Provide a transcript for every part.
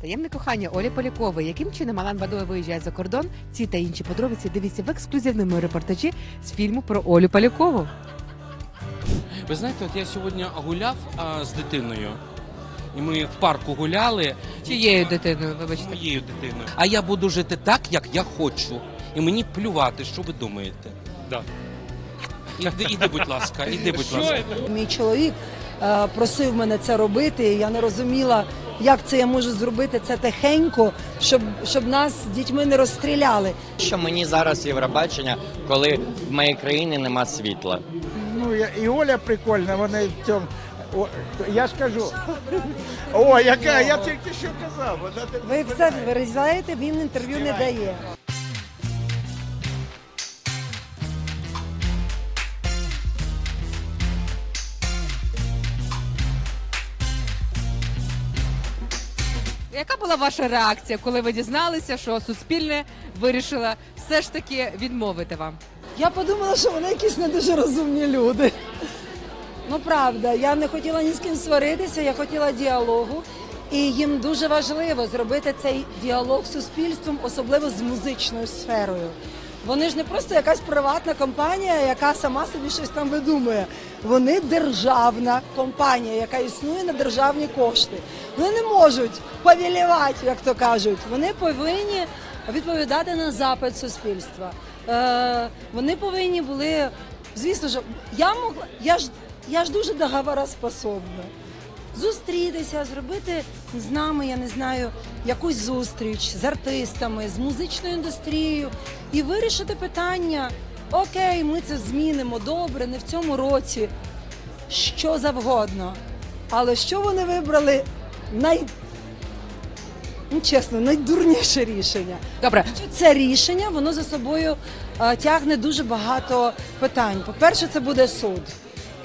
Таємне кохання Олі Полякової. Яким чином Алан Бадоя виїжджає за кордон? Ці та інші подробиці дивіться в ексклюзивному репортажі з фільму про Олю Полякову. Ви знаєте, от я сьогодні гуляв а, з дитиною, і ми в парку гуляли Чиєю дитиною, з вибачте? моєю дитиною. А я буду жити так, як я хочу. І мені плювати, що ви думаєте. Да. Іди, іди, будь ласка, іди, будь ласка. Мій чоловік е, просив мене це робити. і Я не розуміла, як це я можу зробити це тихенько, щоб, щоб нас з дітьми не розстріляли. Що мені зараз Євробачення, коли в моїй країні нема світла. Ну, я- і Оля прикольна, вона в цьому. О, я ж кажу. О, яка, я тільки що казав. Вона Ви все вирізаєте, він інтерв'ю не дає. Яка була ваша реакція, коли ви дізналися, що Суспільне вирішила все ж таки відмовити вам? Я подумала, що вони якісь не дуже розумні люди. Ну правда, я не хотіла ні з ким сваритися, я хотіла діалогу. І їм дуже важливо зробити цей діалог з суспільством, особливо з музичною сферою. Вони ж не просто якась приватна компанія, яка сама собі щось там видумує. Вони державна компанія, яка існує на державні кошти. Вони не можуть повілівати, як то кажуть. Вони повинні відповідати на запит суспільства. Е, вони повинні були, звісно ж, я могла, я ж я ж дуже договороспособна. Зустрітися, зробити з нами, я не знаю, якусь зустріч з артистами, з музичною індустрією і вирішити питання. Окей, ми це змінимо добре, не в цьому році, що завгодно. Але що вони вибрали най... ну, чесно, найдурніше рішення. Добре, Що це рішення воно за собою е, тягне дуже багато питань. По-перше, це буде суд.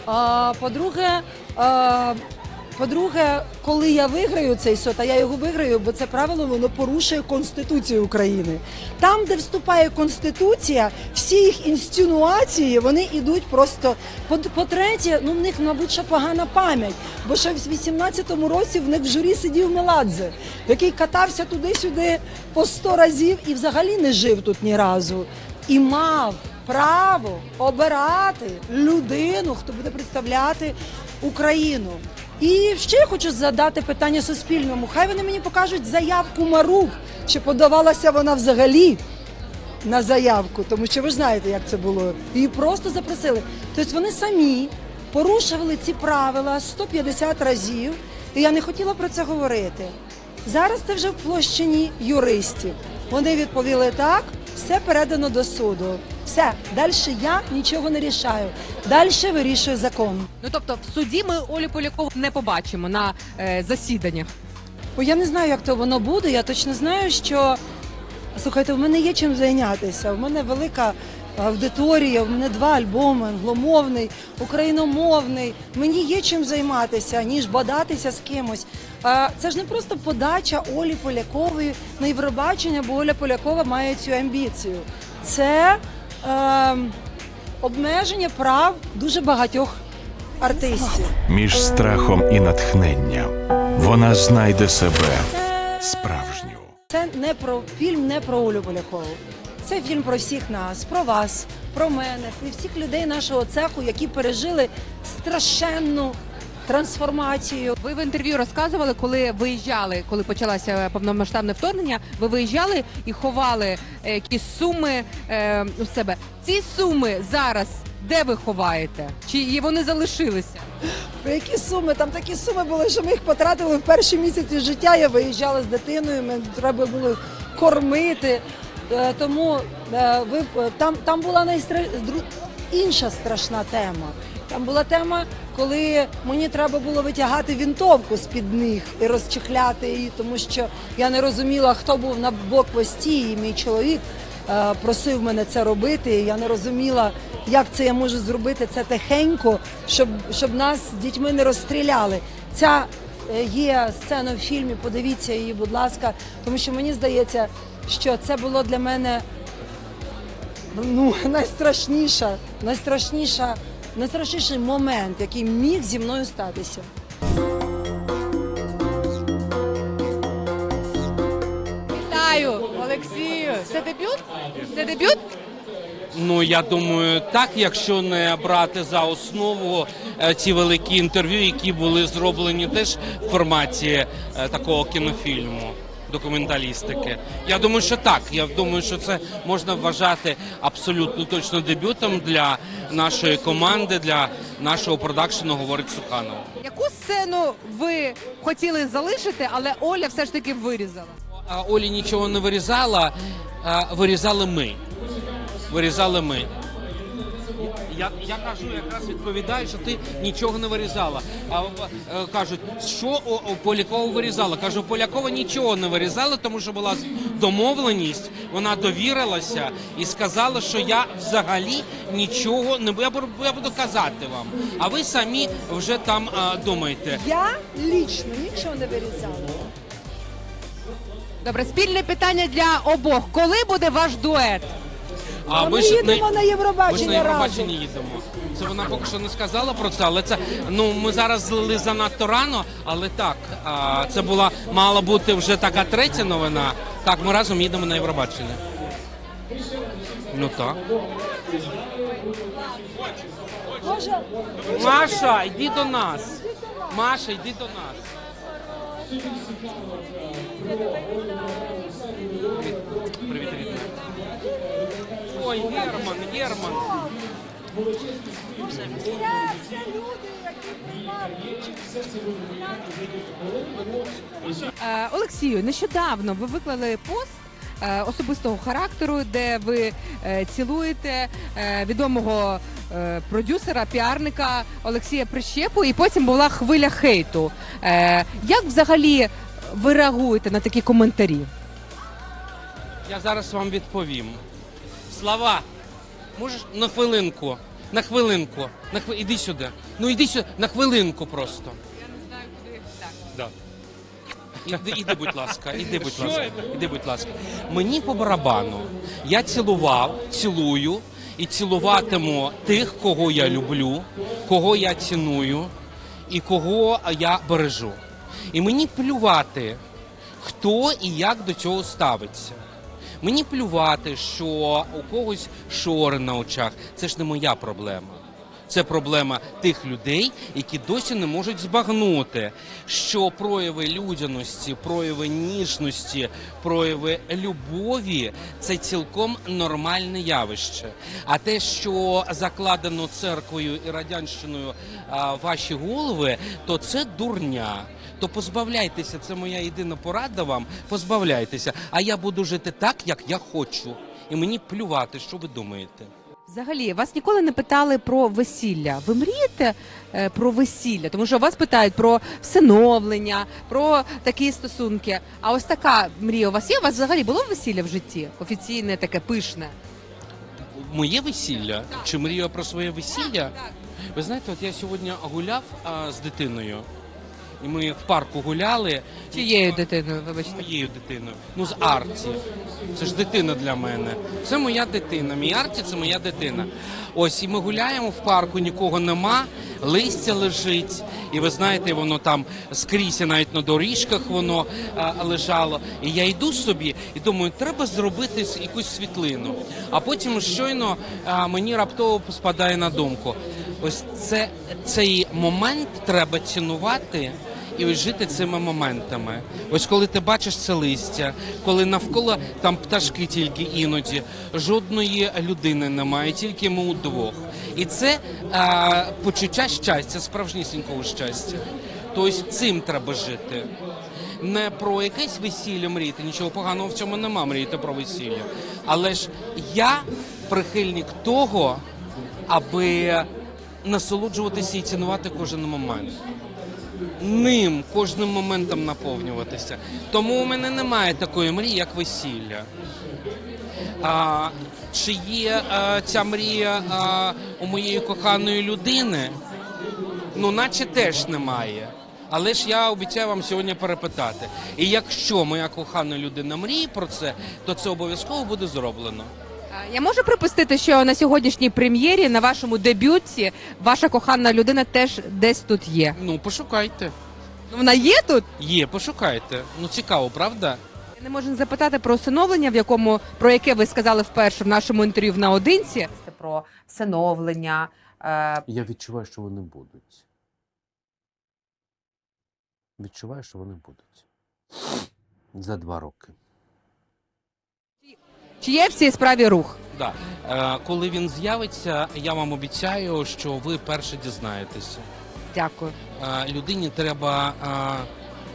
А по-друге, по-друге, коли я виграю цей суд, а я його виграю, бо це правило воно порушує Конституцію України. Там, де вступає Конституція, всі їх інстинуації вони йдуть просто. По- По-третє, ну в них, мабуть, ще погана пам'ять, бо ще в 18-му році в них в журі сидів Меладзе, який катався туди-сюди по 100 разів і взагалі не жив тут ні разу. І мав право обирати людину, хто буде представляти Україну. І ще я хочу задати питання Суспільному. Хай вони мені покажуть заявку Марук, чи подавалася вона взагалі на заявку, тому що ви знаєте, як це було. Її просто запросили. Тобто вони самі порушували ці правила 150 разів, і я не хотіла про це говорити. Зараз це вже в площині юристів. Вони відповіли так, все передано до суду. Все, далі я нічого не рішаю. Далі вирішує закон. ну тобто в суді ми Олю Полякову не побачимо на е, засіданнях. Бо я не знаю, як то воно буде. Я точно знаю, що слухайте, в мене є чим зайнятися. У мене велика аудиторія, у мене два альбоми: англомовний, україномовний. Мені є чим займатися, ніж бодатися з кимось. Це ж не просто подача Олі Полякової на Євробачення, бо Оля Полякова має цю амбіцію. Це е, обмеження прав дуже багатьох артистів. Між страхом і натхненням вона знайде себе справжню. Це не про фільм, не про Олю Полякову. Це фільм про всіх нас, про вас, про мене, про всіх людей нашого цеху, які пережили страшенну трансформацію. Ви в інтерв'ю розказували, коли виїжджали, коли почалося повномасштабне вторгнення, ви виїжджали і ховали е, якісь суми е, у себе. Ці суми зараз де ви ховаєте? Чи вони залишилися? Про які суми? Там такі суми були, що ми їх потратили в перші місяці життя. Я виїжджала з дитиною, мені треба було кормити. Е, Тому е, ви там, там була найстра... інша страшна тема. Там була тема, коли мені треба було витягати вінтовку з під них і розчехляти її, тому що я не розуміла, хто був на блокпості, і мій чоловік е, просив мене це робити. і Я не розуміла, як це я можу зробити це тихенько, щоб, щоб нас з дітьми не розстріляли. Ця е, є сцена в фільмі, подивіться її, будь ласка, тому що мені здається, що це було для мене ну, найстрашніша, найстрашніша, найстрашніший момент, який міг зі мною статися. Вітаю, Олексію, це дебют? Це дебют? Ну я думаю, так, якщо не брати за основу е, ці великі інтерв'ю, які були зроблені теж в форматі е, такого кінофільму. Документалістики. Я думаю, що так. Я думаю, що це можна вважати абсолютно точно дебютом для нашої команди, для нашого продакшену, говорить Суханова. Яку сцену ви хотіли залишити, але Оля все ж таки вирізала? А Олі нічого не вирізала, а вирізали ми. Вирізали ми. Я, я кажу, якраз відповідаю, що ти нічого не вирізала. А е, кажуть, що о, о, Полякова вирізала? Кажу, Полякова нічого не вирізала, тому що була домовленість, вона довірилася і сказала, що я взагалі нічого не буду. Я буду, я буду казати вам. А ви самі вже там а, думаєте. Я лічно нічого не вирізала. Добре, спільне питання для обох. Коли буде ваш дует? А ми ж їдемо на Євробачення Ми ж на Євробачення їдемо. Це вона поки що не сказала про це, але це ну ми зараз злили занадто рано, але так. А, це була мала бути вже така третя новина. Так, ми разом їдемо на Євробачення. Ну так. Може, Маша, йди до нас. Маша, йди до нас. Ой, Герман, Герман. все, все люди, які Е, Олексію, нещодавно ви виклали пост. е, Особистого характеру, де ви е, цілуєте е, відомого е, продюсера, піарника Олексія Прищепу, і потім була хвиля хейту. Е, як взагалі ви реагуєте на такі коментарі? Я зараз вам відповім. Слава, можеш на хвилинку, на хвилинку, на хви... іди сюди. Ну іди сюди, на хвилинку просто. Я не знаю, куди так. Іди, іди, будь ласка, іди, будь ласка, іди, будь ласка. Мені по барабану. Я цілував, цілую і цілуватиму тих, кого я люблю, кого я ціную і кого я бережу. І мені плювати, хто і як до цього ставиться. Мені плювати, що у когось шори на очах. Це ж не моя проблема. Це проблема тих людей, які досі не можуть збагнути, що прояви людяності, прояви ніжності, прояви любові це цілком нормальне явище. А те, що закладено церквою і радянщиною а, ваші голови, то це дурня. То позбавляйтеся, це моя єдина порада вам. Позбавляйтеся. А я буду жити так, як я хочу. І мені плювати, що ви думаєте. Взагалі, вас ніколи не питали про весілля. Ви мрієте е, про весілля? Тому що вас питають про всиновлення, про такі стосунки. А ось така мрія у вас є? У вас взагалі було весілля в житті? Офіційне, таке пишне. Моє весілля чи мрію про своє весілля? Ви знаєте, от я сьогодні гуляв а, з дитиною, і ми в парку гуляли. Чиєю дитиною, вибачте? моєю дитиною. Ну, з Арті. Це ж дитина для мене. Це моя дитина. Мій Арті це моя дитина. Ось, і ми гуляємо в парку, нікого нема, листя лежить. І ви знаєте, воно там скрізь, і навіть на доріжках воно а, лежало. І я йду собі і думаю, треба зробити якусь світлину. А потім щойно а, мені раптово спадає на думку. Ось це цей момент треба цінувати і ось жити цими моментами. Ось коли ти бачиш це листя, коли навколо там пташки тільки іноді, жодної людини немає, тільки ми удвох. І це а, почуття щастя, справжнісінького щастя. Тобто цим треба жити. Не про якесь весілля мріяти, нічого поганого в цьому нема мріяти про весілля. Але ж я прихильник того, аби насолоджуватися і цінувати кожен момент ним кожним моментом наповнюватися. Тому у мене немає такої мрії, як весілля. А, чи є а, ця мрія а, у моєї коханої людини? Ну, наче теж немає. Але ж я обіцяю вам сьогодні перепитати. І якщо моя кохана людина мріє про це, то це обов'язково буде зроблено. Е, Я можу припустити, що на сьогоднішній прем'єрі, на вашому дебюті, ваша кохана людина теж десь тут є. Ну, пошукайте. Вона є тут? Є, пошукайте. Ну цікаво, правда? Я Не не запитати про усиновлення, в якому про яке ви сказали вперше в нашому інтерв'ю в наодинці. Про всиновлення. Е, Я відчуваю, що вони будуть. Відчуваю, що вони будуть. За два роки. Чи є в цій справі рух? Да. Е, коли він з'явиться, я вам обіцяю, що ви перше дізнаєтеся. Дякую. Е, людині треба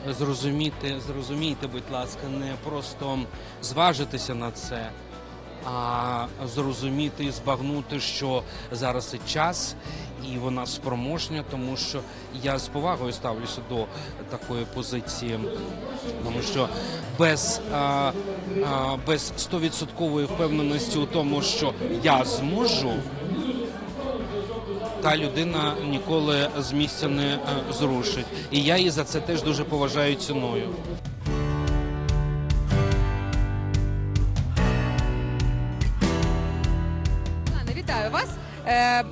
е, зрозуміти, зрозумійте, будь ласка, не просто зважитися на це, а зрозуміти і збагнути, що зараз і час, і вона спроможня, тому що я з повагою ставлюся до такої позиції, тому що без, е, е, без 100% впевненості у тому, що я зможу та людина ніколи з місця не е, зрушить. І я її за це теж дуже поважаю і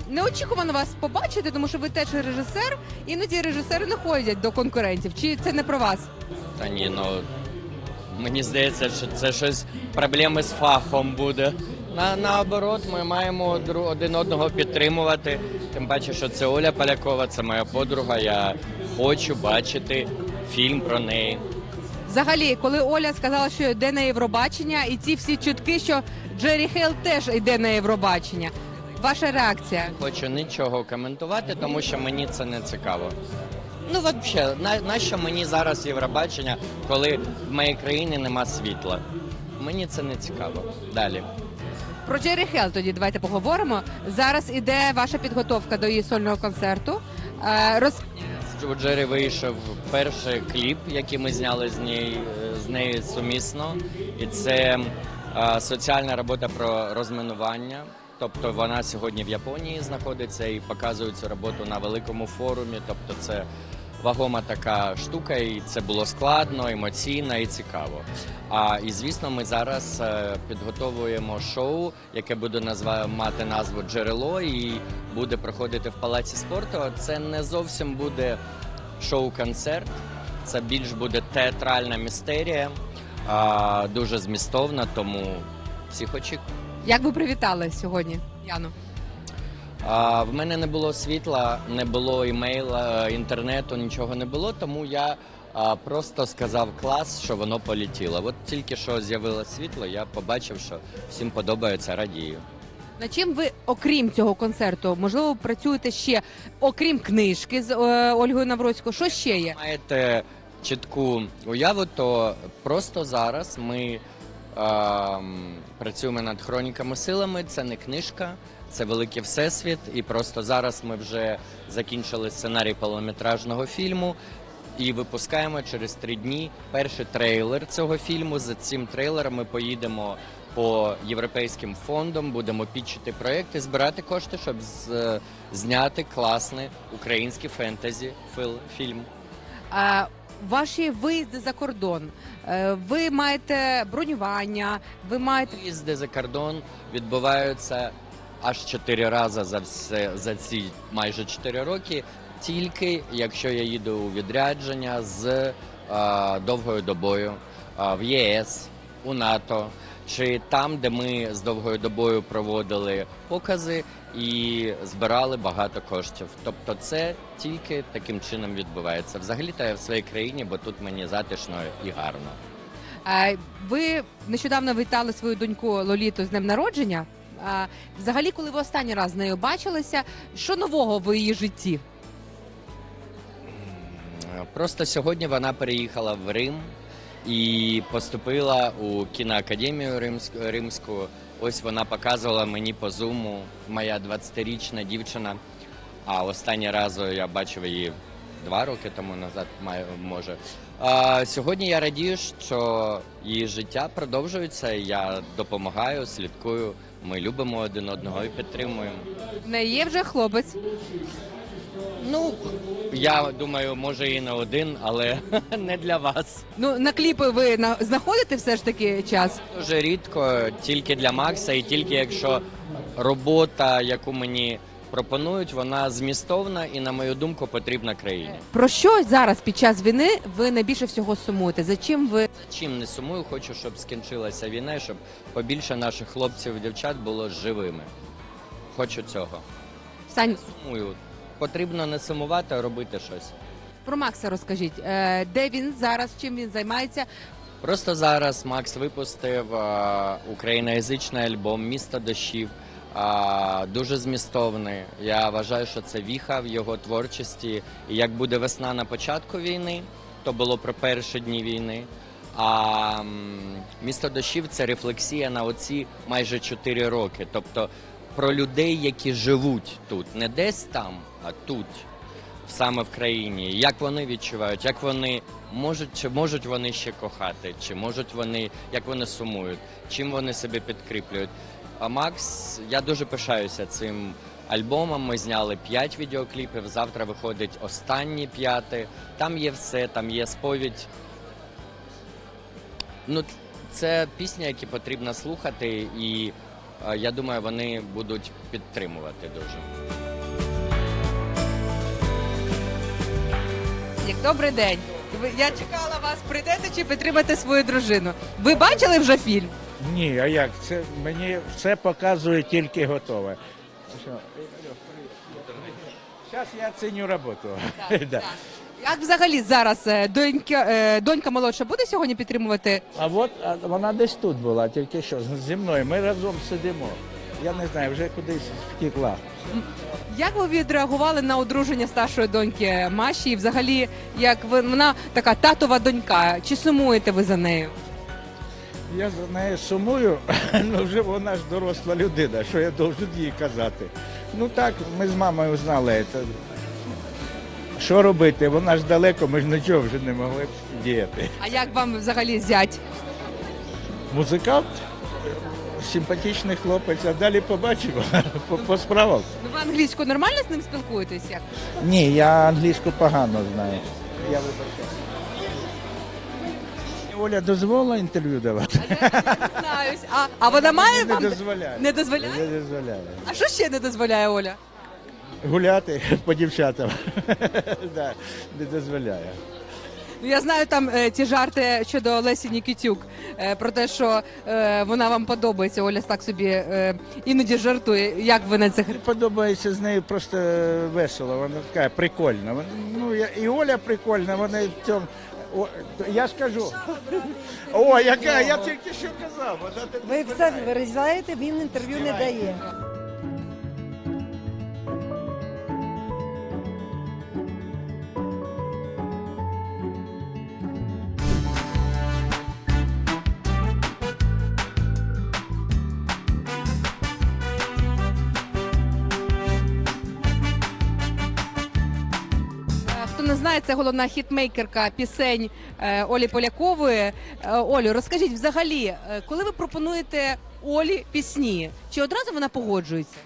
неочікувано вас побачити, тому що ви теж режисер. Іноді режисери не ходять до конкурентів. Чи це не про вас? Та ні, ну мені здається, що це щось проблеми з фахом буде. На, наоборот, ми маємо дру- один одного підтримувати. Тим паче, що це Оля Полякова, це моя подруга. Я хочу бачити фільм про неї. Взагалі, коли Оля сказала, що йде на Євробачення, і ці всі чутки, що Джері Хейл теж йде на Євробачення. Ваша реакція? Хочу нічого коментувати, тому що мені це не цікаво. Ну, взагалі, на, нащо мені зараз Євробачення, коли в моїй країні нема світла? Мені це не цікаво. Далі. Про Джері Хейл тоді давайте поговоримо. Зараз іде ваша підготовка до її сольного концерту. Е, роз... У Джері вийшов перший кліп, який ми зняли з нею, з нею сумісно, і це е, соціальна робота про розминування. Тобто вона сьогодні в Японії знаходиться і показує цю роботу на великому форумі. Тобто, це вагома така штука, і це було складно, емоційно і цікаво. А і звісно, ми зараз е, підготовуємо шоу, яке буде назва мати назву Джерело, і буде проходити в палаці спорту. Це не зовсім буде шоу-концерт, це більш буде театральна містерія, дуже змістовна, тому всіх очікую. Як ви привітали сьогодні, Яну? А, в мене не було світла, не було імейла, інтернету, нічого не було, тому я а, просто сказав клас, що воно полетіло. От тільки що з'явилось світло, я побачив, що всім подобається, радію. На чим ви, окрім цього концерту, можливо, працюєте ще, окрім книжки з е, Ольгою Навроцькою, що ще є? маєте чітку уяву, то просто зараз ми працюємо над хроніками силами. Це не книжка, це великий всесвіт. І просто зараз ми вже закінчили сценарій повнометражного фільму. І випускаємо через три дні перший трейлер цього фільму. За цим трейлером ми поїдемо по європейським фондам, будемо підчити проекти, збирати кошти, щоб з- зняти класний український фентезі фільм. Е, ваші виїзди за кордон. Е, ви маєте бронювання, ви маєте Виїзди за кордон відбуваються аж чотири рази за все за ці майже чотири роки. Тільки якщо я їду у відрядження з е, довгою добою е, в ЄС, у НАТО, чи там, де ми з довгою добою проводили покази і збирали багато коштів. Тобто, це тільки таким чином відбувається. Взагалі то я в своїй країні, бо тут мені затишно і гарно. Е, Ви нещодавно вітали свою доньку Лоліту з днем народження. Е, Взагалі, коли ви останній раз з нею бачилися, що нового в її житті? Просто сьогодні вона переїхала в Рим і поступила у кіноакадемію Римську. Римську. Ось вона показувала мені по зуму, моя 20-річна дівчина. А останній раз я бачив її два роки тому назад, може. А, сьогодні я радію, що її життя продовжується. Я допомагаю, слідкую. Ми любимо один одного і підтримуємо. В неї є вже хлопець. Ну, я думаю, може і не один, але не для вас. Ну на кліпи ви на- знаходите все ж таки час. Дуже рідко, тільки для Макса, і тільки якщо робота, яку мені пропонують, вона змістовна і, на мою думку, потрібна країні. Про що зараз під час війни ви найбільше всього сумуєте? За чим ви Чим не сумую, хочу, щоб скінчилася війна, і щоб побільше наших хлопців і дівчат було живими. Хочу цього. Сань Сумую. Потрібно не сумувати, а робити щось. про Макса розкажіть? Е, Де він зараз? Чим він займається? Просто зараз Макс випустив а, україноязичний альбом Місто дощів. Дуже змістовний. Я вважаю, що це віха в його творчості. І як буде весна на початку війни, то було про перші дні війни. А місто дощів це рефлексія на оці майже 4 роки. Тобто про людей, які живуть тут, не десь там, а тут саме в країні, як вони відчувають, як вони можуть, чи можуть вони ще кохати, чи можуть вони, як вони сумують, чим вони себе підкріплюють. А Макс, я дуже пишаюся цим альбомом. Ми зняли 5 відеокліпів. Завтра виходить останній п'ятий. Там є все, там є сповідь. Ну, це пісні, які потрібно слухати, і я думаю, вони будуть підтримувати дуже. Як добрий день. Ви- Я чекала вас, прийдете чи підтримати свою дружину. Ви бачили вже фільм? Ні, а як? Це мені все показує тільки готове. Зараз я ціню роботу. Да. Як взагалі зараз е, донька, е, донька молодша буде сьогодні підтримувати? А от а вона десь тут була, тільки що з- зі мною. Ми разом сидимо. Я не знаю, вже кудись втекла. Як ви відреагували на одруження старшої доньки Маші? І взагалі, як ви вона така татова донька? Чи сумуєте ви за нею? Я за нею сумую, ну вже вона ж доросла людина, що я должен їй казати. Ну так, ми з мамою знали це. Що робити? Вона ж далеко, ми ж нічого вже не могли б діяти. А як вам взагалі зять? Музикант, симпатичний хлопець, а далі побачимо по, по справам. Ну ви англійську нормально з ним спілкуєтесь? Як? Ні, я англійську погано знаю. Я вибачаю. Оля дозволила інтерв'ю давати? Знаюсь. А, а вона має Не вам дозволяє. не дозволяє? Не дозволяє. А що ще не дозволяє Оля? Гуляти по дівчатам. Да, Не дозволяє. Ну я знаю там е, ті жарти щодо Лесі Нікітюк е, про те, що е, вона вам подобається. Оля так собі е, іноді жартує. Як ви на це Мені подобається з нею просто весело, вона така прикольна. Вона- Ну, я- і Оля прикольна, вона в цьому. О, я ж кажу. О, яка, я тільки що казав. вона так Ви все вирізаєте, він інтерв'ю не дає. Це головна хітмейкерка пісень е, Олі Полякової. Е, Олю, розкажіть взагалі, е, коли ви пропонуєте Олі пісні, чи одразу вона погоджується?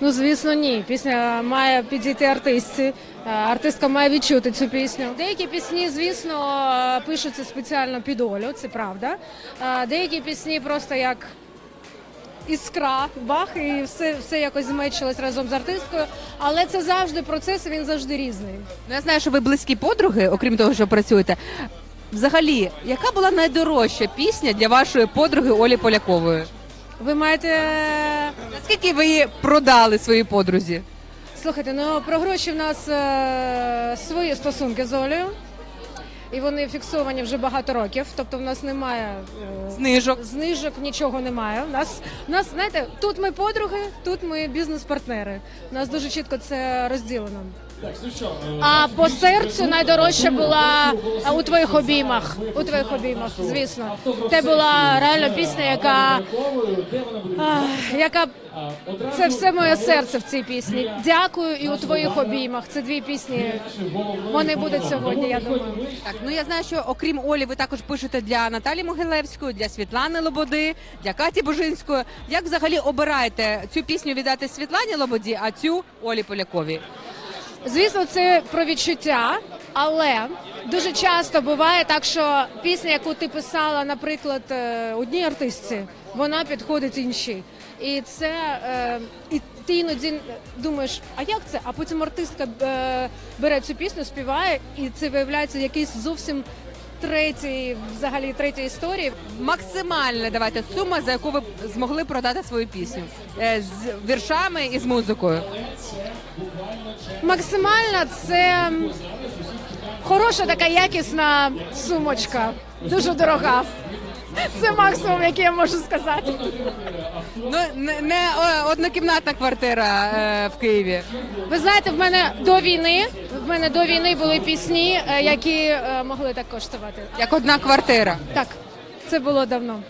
Ну, звісно, ні. Пісня має підійти артистці. Артистка має відчути цю пісню. Деякі пісні, звісно, пишуться спеціально під Олю, це правда. Деякі пісні просто як іскра, бах, і все, все якось змечилось разом з артисткою. Але це завжди процес, і він завжди різний. Ну, я знаю, що ви близькі подруги, окрім того, що працюєте. Взагалі, яка була найдорожча пісня для вашої подруги Олі Полякової? Ви маєте Наскільки ви її продали своїй подрузі? Слухайте, ну про гроші в нас е, свої стосунки з Олею. І вони фіксовані вже багато років. Тобто в нас немає е, Знижок. знижок, нічого немає. У нас, у нас, знаєте, тут ми подруги, тут ми бізнес-партнери. У нас дуже чітко це розділено. А по серцю найдорожча була у твоїх обіймах. У твоїх обіймах, звісно. Це була реально пісня, яка, яка це все моє серце в цій пісні. Дякую і у твоїх обіймах. Це дві пісні. Вони будуть сьогодні. Я думаю. Так, ну я знаю, що окрім Олі, ви також пишете для Наталі Могилевської, для Світлани Лободи, для Каті Бужинської. Як взагалі обираєте цю пісню віддати Світлані Лободі, а цю Олі Поляковій? Звісно, це про відчуття, але дуже часто буває так, що пісня, яку ти писала, наприклад, е, одній артистці, вона підходить іншій. І це е, і ти іноді думаєш, а як це? А потім артистка е, бере цю пісню, співає, і це виявляється якийсь зовсім третій, взагалі третя історія. Максимальна давайте сума, за яку ви змогли продати свою пісню Е, з віршами і з музикою. Максимальна це хороша така якісна сумочка, дуже дорога. Це максимум, який я можу сказати. Ну не, не однокімнатна квартира е, в Києві. Ви знаєте, в мене до війни в мене до війни були пісні, е, які е, могли так коштувати. Як одна квартира. Так, це було давно.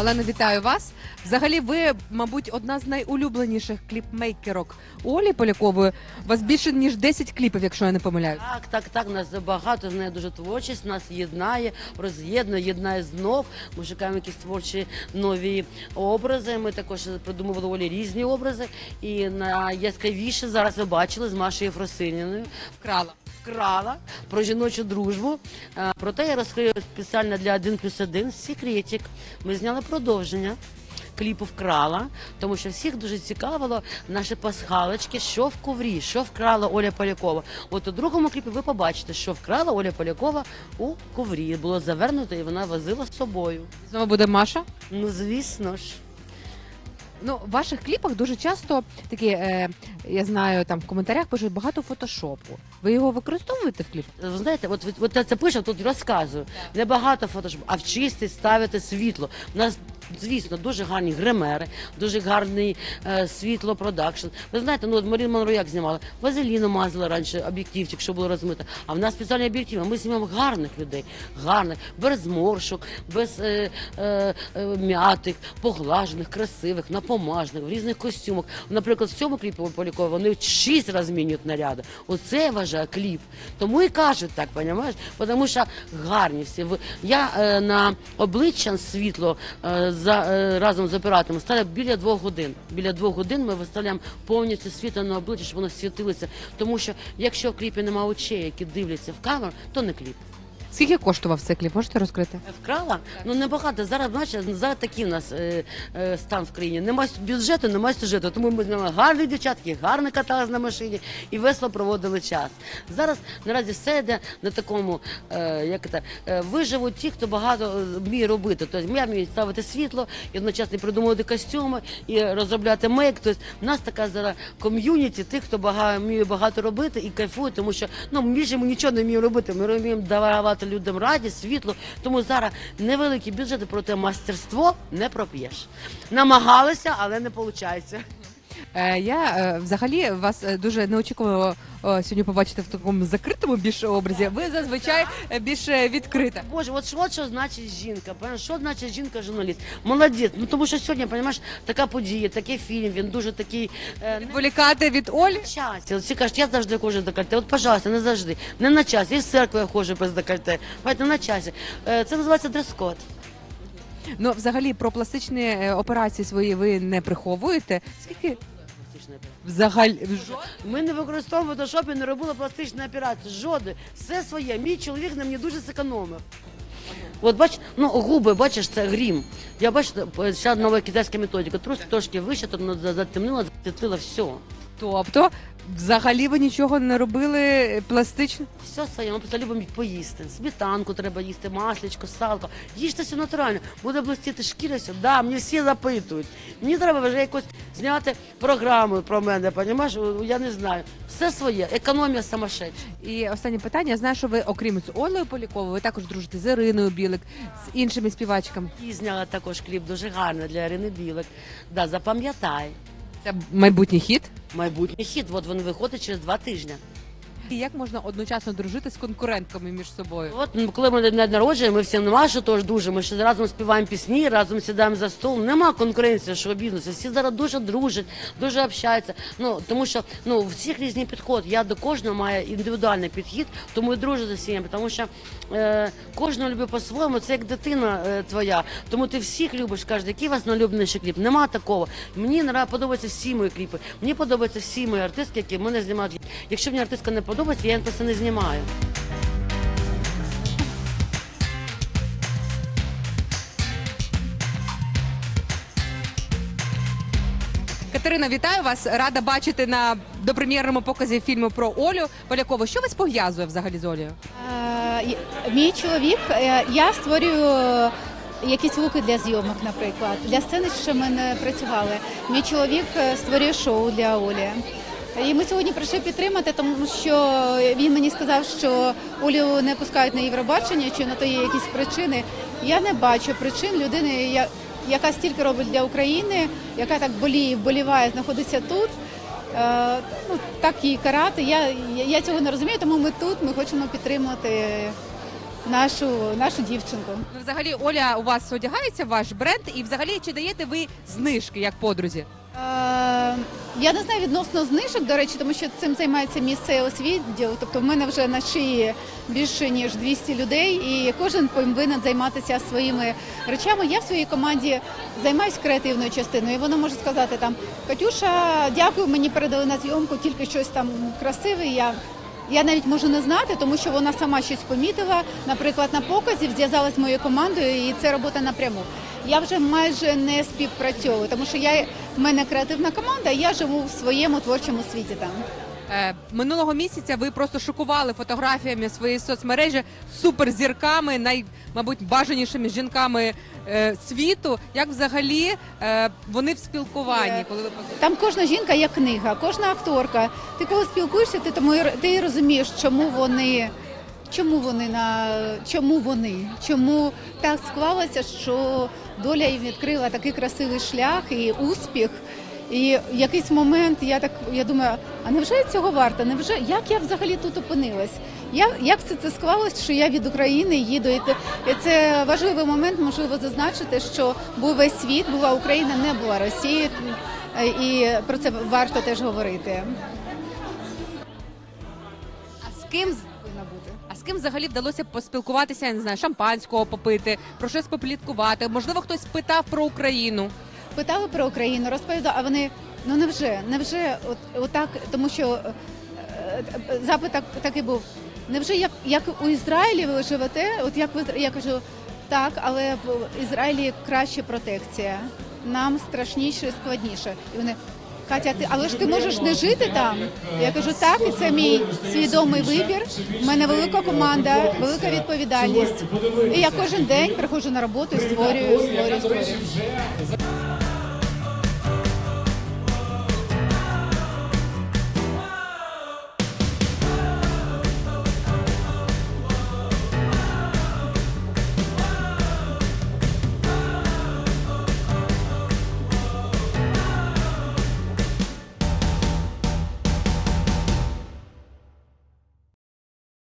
Олена, вітаю вас. Взагалі, ви, мабуть, одна з найулюбленіших кліпмейкерок Олі Полякової. У вас більше ніж 10 кліпів, якщо я не помиляюсь. Так, так, так. Нас багато з нею дуже творчість. Нас єднає, роз'єднує, єднає знов. Ми шукаємо якісь творчі нові образи. Ми також придумували Олі різні образи. І найяскравіше зараз ви бачили з Машею Фросиніною. Вкрала. Вкрала про жіночу дружбу. Е, Проте я розкрию спеціально для 1 плюс 1 секретик. Ми зняли продовження. Кліпу вкрала, тому що всіх дуже цікавило наші пасхалочки, що в коврі, що вкрала Оля Полякова. От у другому кліпі ви побачите, що вкрала Оля Полякова у коврі. Було завернуто і вона возила з собою. Знову буде Маша. Ну звісно ж. Ну, в ваших кліпах дуже часто такі, е, я знаю, там в коментарях пишуть багато фотошопу. Ви його використовуєте в кліп? Ви знаєте, от, от, я це пишу, тут розказую. Не багато фотошоп, а вчисти ставити світло. У нас, звісно, дуже гарні гримери, дуже гарний е, світло продакшн. Ви знаєте, ну от Марін Монро як знімала? Вазеліну мазала раніше об'єктивчик, щоб було розмито. А в нас спеціальні об'єктиви. Ми знімаємо гарних людей, гарних, без зморшок, без е, е, е, м'ятих, поглажених, красивих, напомажених, в різних костюмах. Наприклад, в цьому кліпі Полякова вони шість разів змінюють наряди. Оце я вважаю кліп. Тому і кажуть так, понімаєш? Тому що гарні всі. Я е, на обличчя світло е, за, е, разом з оператором стали біля двох годин. Біля двох годин ми виставляємо повністю світло на обличчя, щоб воно світилося. Тому що якщо кліпі немає очей, які дивляться в камеру, то не кліп. Скільки коштував цей кліп? Можете розкрити? Вкрала? Ну небагато. Зараз бачите, зараз такий у нас е, е, стан в країні. Немає бюджету, немає сюжету. Тому ми знімали гарних дівчатки, гарно катались на машині і весело проводили час. Зараз наразі все йде на такому, е, як це, е, виживуть ті, хто багато е, вміє робити. Тобто я вмію ставити світло і одночасно придумувати костюми і розробляти мейк. Тобто в нас така зараз ком'юніті, тих, хто багато вміє багато робити і кайфує, тому що ну більше ми нічого не вміємо робити. Ми вміємо давати людям радість, світло. Тому зараз невеликі бюджети, проте мастерство не проп'єш. Намагалися, але не виходить. Е, я е, взагалі вас е, дуже неочікувано е, сьогодні побачити в такому закритому більше образі. Ви зазвичай більш відкрита. Боже, от що, от що значить жінка? Що значить жінка-журналіст? Молодець. Ну тому що сьогодні, розумієш, така подія, такий фільм, він дуже такий. Відволікати від Олі. на часі. Всі кажуть, я завжди ходжу з декольте. От, пожалуйста, не завжди. Не на часі. І в церкву я ходжу без декольте. Бачите, не на часі. Це називається дрес-код. Ну, взагалі, про пластичні е, операції свої ви не приховуєте. Скільки взагалі Ми не використовуємо фотошоп і не робили пластичні операції. Жодної. Все своє. Мій чоловік на мені дуже зекономив. От бач, ну губи, бачиш, це грім. Я бачу, ще нова китайська методика. Трошки трошки вище, то воно затемнило, засвітлило, все. Тобто, взагалі ви нічого не робили пластично? Все своє, ми просто любимо поїсти. Сметанку треба їсти, масличко, салко. Їжте все натурально. Буде блистіти шкіра, все. Да, мені всі запитують. Мені треба вже якось зняти програму про мене, понімаєш? Я не знаю. Все своє, економія самошедша. І останнє питання. Я знаю, що ви, окрім з Олею Поляковою, ви також дружите з Іриною Білик, з іншими співачками. І зняла також кліп дуже гарний для Ірини Білик. Да, запам'ятай. Це майбутній хіт. Майбутній хіт, от він виходить через два тижні. І як можна одночасно дружити з конкурентками між собою? От ну, коли ми день народження, ми всі Маша теж дуже. Ми ще разом співаємо пісні, разом сідаємо за стол. Нема конкуренції шоу бізнесу. Всі зараз дуже дружать, дуже общаються. Ну тому що ну у всіх різні підходи. Я до кожного маю індивідуальний підхід, тому і дружу з всіма, тому що е, кожного любить по-своєму. Це як дитина е, твоя. Тому ти всіх любиш. Кажеш, який у вас найулюбленіший кліп? Нема такого. Мені подобаються всі мої кліпи. Мені подобаються всі мої артистки, які мене знімають. Якщо мені артистка не подобається, я її просто не знімаю. Катерина, вітаю вас. Рада бачити на допрем'єрному показі фільму про Олю Полякову. Що вас пов'язує взагалі з Олею? Е, Мій чоловік, е, я створюю якісь луки для зйомок, наприклад. Для сцени ще ми не працювали. Мій чоловік е, створює шоу для Олі. І ми сьогодні прийшли підтримати, тому що він мені сказав, що Олю не пускають на Євробачення, чи на то є якісь причини. Я не бачу причин людини, яка стільки робить для України, яка так боліє, вболіває, знаходиться тут. Е, ну, так її карати. Я, я, цього не розумію, тому ми тут, ми хочемо підтримати нашу, нашу дівчинку. Ви взагалі Оля у вас одягається ваш бренд, і взагалі чи даєте ви знижки як подрузі? Е, я не знаю відносно знижок, до речі, тому що цим займається місцевий освітділ. Тобто в мене вже на шиї більше ніж 200 людей, і кожен повинен займатися своїми речами. Я в своїй команді займаюся креативною частиною. і Вона може сказати там Катюша, дякую, мені передали на зйомку тільки щось там красиве. Я я навіть можу не знати, тому що вона сама щось помітила. Наприклад, на показі зв'язалась з моєю командою, і це робота напряму. Я вже майже не співпрацьовую, тому що я в мене креативна команда, і я живу в своєму творчому світі там. Е, минулого місяця ви просто шокували фотографіями своєї соцмережі з суперзірками, най, мабуть, бажанішими жінками е, світу. Як взагалі е, вони в спілкуванні, Е, коли ви Там кожна жінка є книга, кожна акторка. Ти коли спілкуєшся, ти тому і ти розумієш, чому вони. Чому вони на чому вони? Чому так склалося, що доля їм відкрила такий красивий шлях і успіх? І в якийсь момент я так я думаю, а невже цього варто? Невже як я взагалі тут опинилась? Я як все це склалось, що я від України їду? І це важливий момент, можливо, зазначити, що був весь світ, була Україна, не була Росії, і про це варто теж говорити. а з ким ким взагалі вдалося поспілкуватися? Я не знаю, шампанського попити, про щось попліткувати? Можливо, хтось питав про Україну. Питали про Україну, розповідали, а вони ну невже, невже от, отак, тому що е, е, запит так, такий був. Невже як, як у Ізраїлі ви живете? От як ви я кажу, так, але в Ізраїлі краще протекція. Нам страшніше, складніше. І вони Катя, ти але ж ти можеш не жити там. Я кажу, так, і це мій свідомий вибір. У мене велика команда, велика відповідальність. І я кожен день приходжу на роботу і створюю, створюю, створюю.